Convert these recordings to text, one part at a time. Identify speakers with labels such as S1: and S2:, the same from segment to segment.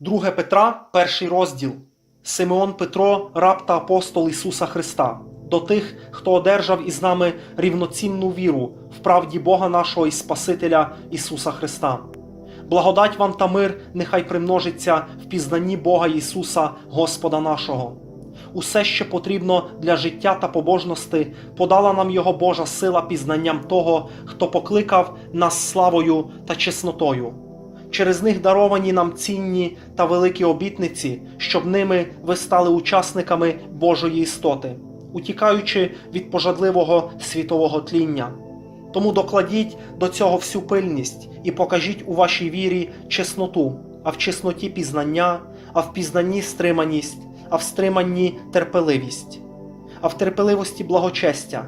S1: 2 Петра, перший розділ. Симеон Петро, раб та апостол Ісуса Христа, до тих, хто одержав із нами рівноцінну віру в правді Бога нашого і Спасителя Ісуса Христа. Благодать вам та мир нехай примножиться в пізнанні Бога Ісуса, Господа нашого. Усе, що потрібно для життя та побожності, подала нам Його Божа сила пізнанням того, хто покликав нас славою та чеснотою. Через них даровані нам цінні та великі обітниці, щоб ними ви стали учасниками Божої істоти, утікаючи від пожадливого світового тління. Тому докладіть до цього всю пильність і покажіть у вашій вірі чесноту, а в чесноті пізнання, а в пізнанні стриманість, а в стриманні терпеливість, а в терпеливості благочестя,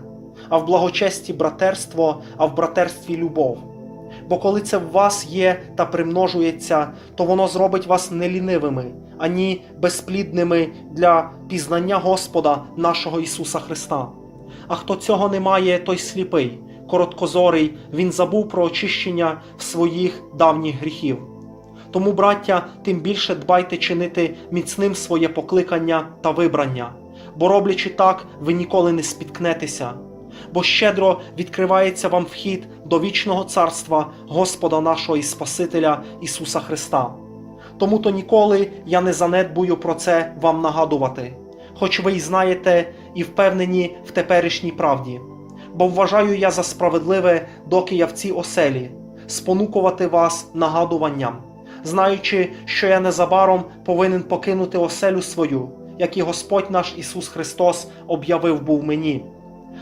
S1: а в благочесті братерство, а в братерстві любов. Бо коли це в вас є та примножується, то воно зробить вас не лінивими, ані безплідними для пізнання Господа нашого Ісуса Христа. А хто цього не має, той сліпий, короткозорий, він забув про очищення своїх давніх гріхів. Тому, браття, тим більше дбайте чинити міцним своє покликання та вибрання, бо роблячи так, ви ніколи не спіткнетеся, бо щедро відкривається вам вхід до вічного царства Господа нашого і Спасителя Ісуса Христа. Тому то ніколи я не занедбую про це вам нагадувати, хоч ви й знаєте і впевнені в теперішній правді. Бо вважаю я за справедливе, доки я в цій оселі, спонукувати вас нагадуванням, знаючи, що я незабаром повинен покинути оселю свою, як і Господь наш Ісус Христос об'явив був мені.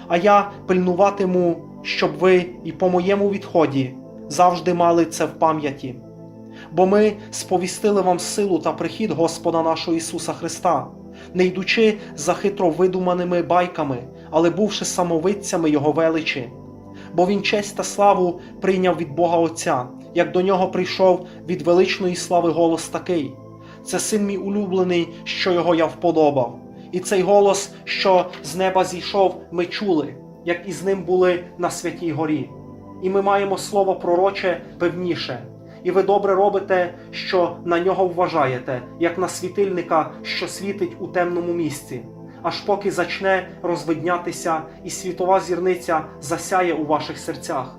S1: А я пильнуватиму, щоб ви і по моєму відході завжди мали це в пам'яті. Бо ми сповістили вам силу та прихід Господа нашого Ісуса Христа, не йдучи за хитро видуманими байками, але бувши самовидцями Його величі. Бо Він честь та славу прийняв від Бога Отця, як до нього прийшов від величної слави голос такий: це син мій улюблений, що його я вподобав. І цей голос, що з неба зійшов, ми чули, як із ним були на святій горі. І ми маємо слово пророче певніше. І ви добре робите, що на нього вважаєте, як на світильника, що світить у темному місці, аж поки зачне розвиднятися, і світова зірниця засяє у ваших серцях.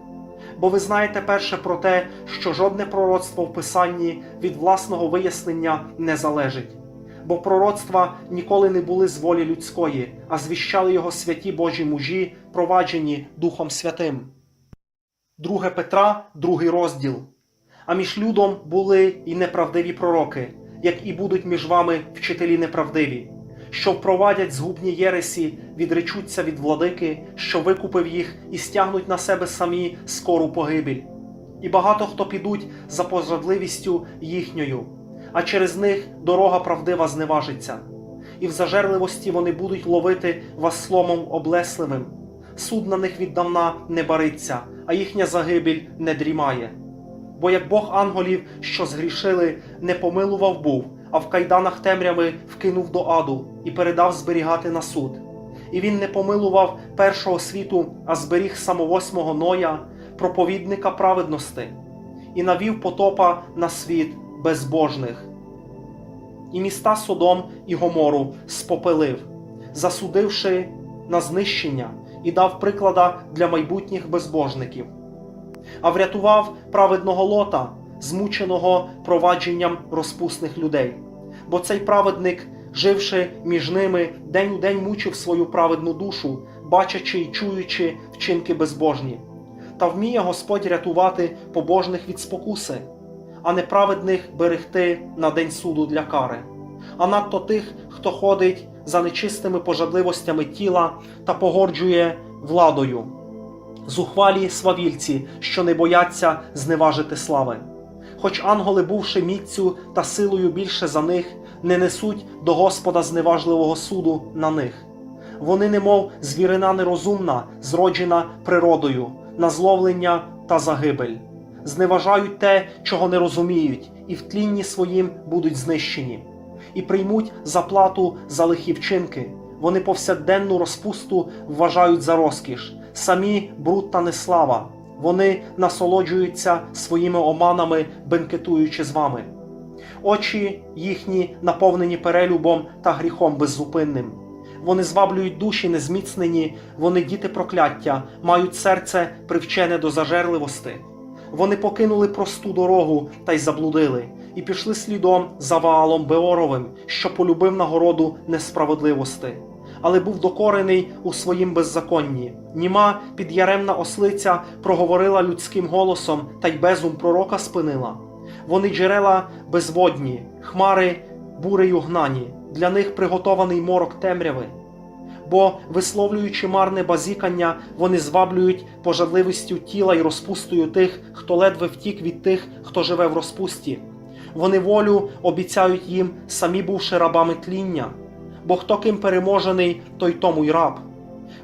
S1: Бо ви знаєте перше про те, що жодне пророцтво в Писанні від власного вияснення не залежить. Бо пророцтва ніколи не були з волі людської, а звіщали його святі Божі мужі, проваджені Духом Святим. 2 Петра, другий розділ. А між людом були і неправдиві пророки, як і будуть між вами вчителі неправдиві, що впровадять згубні єресі, відречуться від владики, що викупив їх, і стягнуть на себе самі скору погибель. І багато хто підуть за пожадливістю їхньою, а через них дорога правдива зневажиться. І в зажерливості вони будуть ловити вас сломом облесливим. Суд на них віддавна не бариться, а їхня загибель не дрімає. Бо як Бог анголів, що згрішили, не помилував був, а в кайданах темряви вкинув до аду і передав зберігати на суд. І він не помилував першого світу, а зберіг самовосьмого Ноя, проповідника праведності, і навів потопа на світ безбожних. І міста Содом і Гомору спопелив, засудивши на знищення, і дав приклада для майбутніх безбожників а врятував праведного лота, змученого провадженням розпусних людей. Бо цей праведник, живши між ними, день у день мучив свою праведну душу, бачачи й чуючи вчинки безбожні. Та вміє Господь рятувати побожних від спокуси, а неправедних берегти на день суду для кари, а надто тих, хто ходить за нечистими пожадливостями тіла та погорджує владою зухвалі свавільці, що не бояться зневажити слави. Хоч ангели, бувши міцю та силою більше за них, не несуть до Господа зневажливого суду на них. Вони, немов звірина нерозумна, зроджена природою, на зловлення та загибель, зневажають те, чого не розуміють, і в тлінні своїм будуть знищені, і приймуть заплату за лихі вчинки. Вони повсякденну розпусту вважають за розкіш, самі бруд та неслава. Вони насолоджуються своїми оманами, бенкетуючи з вами. Очі їхні наповнені перелюбом та гріхом беззупинним. Вони зваблюють душі незміцнені, вони діти прокляття, мають серце привчене до зажерливости. Вони покинули просту дорогу та й заблудили, і пішли слідом за Ваалом Беоровим, що полюбив нагороду несправедливости, але був докорений у своїм беззаконні. Німа підяремна ослиця проговорила людським голосом та й безум пророка спинила. Вони джерела безводні, хмари бурею гнані, для них приготований морок темряви. Бо, висловлюючи марне базікання, вони зваблюють пожадливістю тіла і розпустою тих, хто ледве втік від тих, хто живе в розпусті. Вони волю обіцяють їм, самі бувши рабами тління. Бо хто ким переможений, той тому й раб.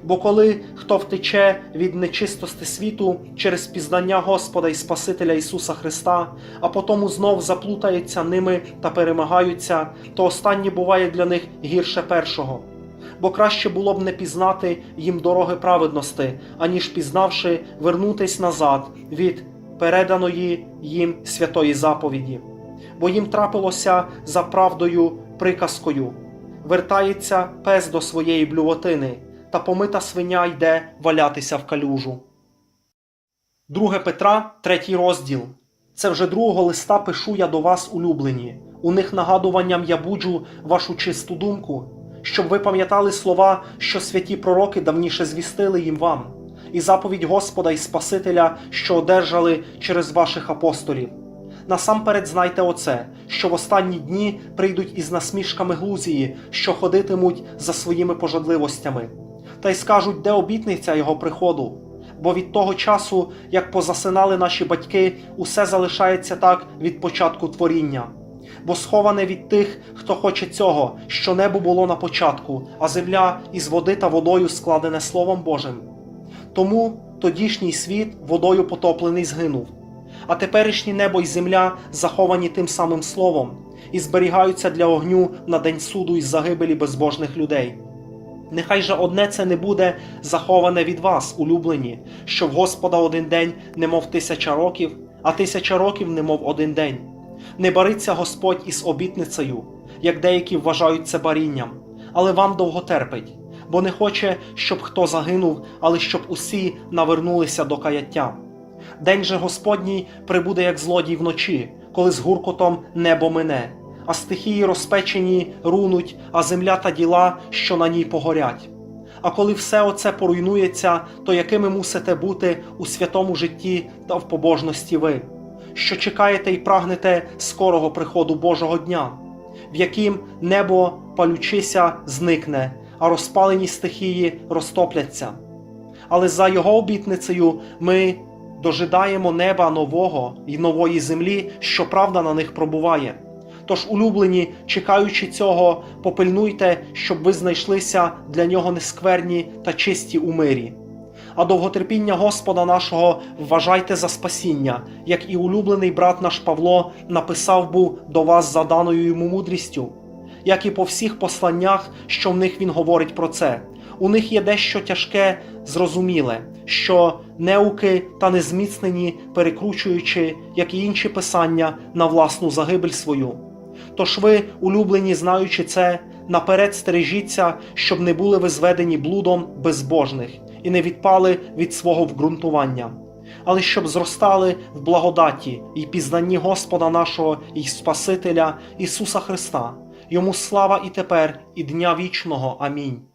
S1: Бо коли хто втече від нечистости світу через пізнання Господа і Спасителя Ісуса Христа, а потому знов заплутаються ними та перемагаються, то останнє буває для них гірше першого. Бо краще було б не пізнати їм дороги праведності, аніж пізнавши, вернутись назад від переданої їм святої заповіді. Бо їм трапилося за правдою приказкою вертається пес до своєї блювотини, та помита свиня йде валятися в калюжу. 2 Петра, третій розділ. Це вже другого листа пишу я до вас, улюблені. У них нагадуванням я буджу вашу чисту думку, щоб ви пам'ятали слова, що святі пророки давніше звістили їм вам, і заповідь Господа і Спасителя, що одержали через ваших апостолів. Насамперед знайте оце, що в останні дні прийдуть із насмішками глузії, що ходитимуть за своїми пожадливостями, та й скажуть, де обітниця його приходу. Бо від того часу, як позасинали наші батьки, усе залишається так від початку творіння. Бо сховане від тих, хто хоче цього, що небо було на початку, а земля із води та водою складене Словом Божим. Тому тодішній світ водою потоплений згинув а теперішнє небо й земля заховані тим самим словом і зберігаються для огню на день суду й загибелі безбожних людей. Нехай же одне це не буде заховане від вас, улюблені, що в Господа один день, немов тисяча років, а тисяча років, немов один день. Не бариться Господь із обітницею, як деякі вважають це барінням, але вам довго терпить, бо не хоче, щоб хто загинув, але щоб усі навернулися до каяття. День же Господній прибуде як злодій вночі, коли з гуркотом небо мине, а стихії розпечені рунуть, а земля та діла, що на ній погорять. А коли все оце поруйнується, то якими мусите бути у святому житті та в побожності ви, що чекаєте і прагнете скорого приходу Божого дня, в яким небо палючися зникне, а розпалені стихії розтопляться. Але за його обітницею ми дожидаємо неба нового і нової землі, що правда на них пробуває. Тож, улюблені, чекаючи цього, попильнуйте, щоб ви знайшлися для нього нескверні та чисті у мирі. А довготерпіння Господа нашого вважайте за спасіння, як і улюблений брат наш Павло написав був до вас за даною йому мудрістю, як і по всіх посланнях, що в них він говорить про це. У них є дещо тяжке, зрозуміле, що неуки та незміцнені, перекручуючи, як і інші писання, на власну загибель свою. Тож ви, улюблені, знаючи це, наперед стережіться, щоб не були ви зведені блудом безбожних і не відпали від свого вґрунтування, але щоб зростали в благодаті і пізнанні Господа нашого і Спасителя Ісуса Христа, йому слава і тепер, і дня вічного. Амінь.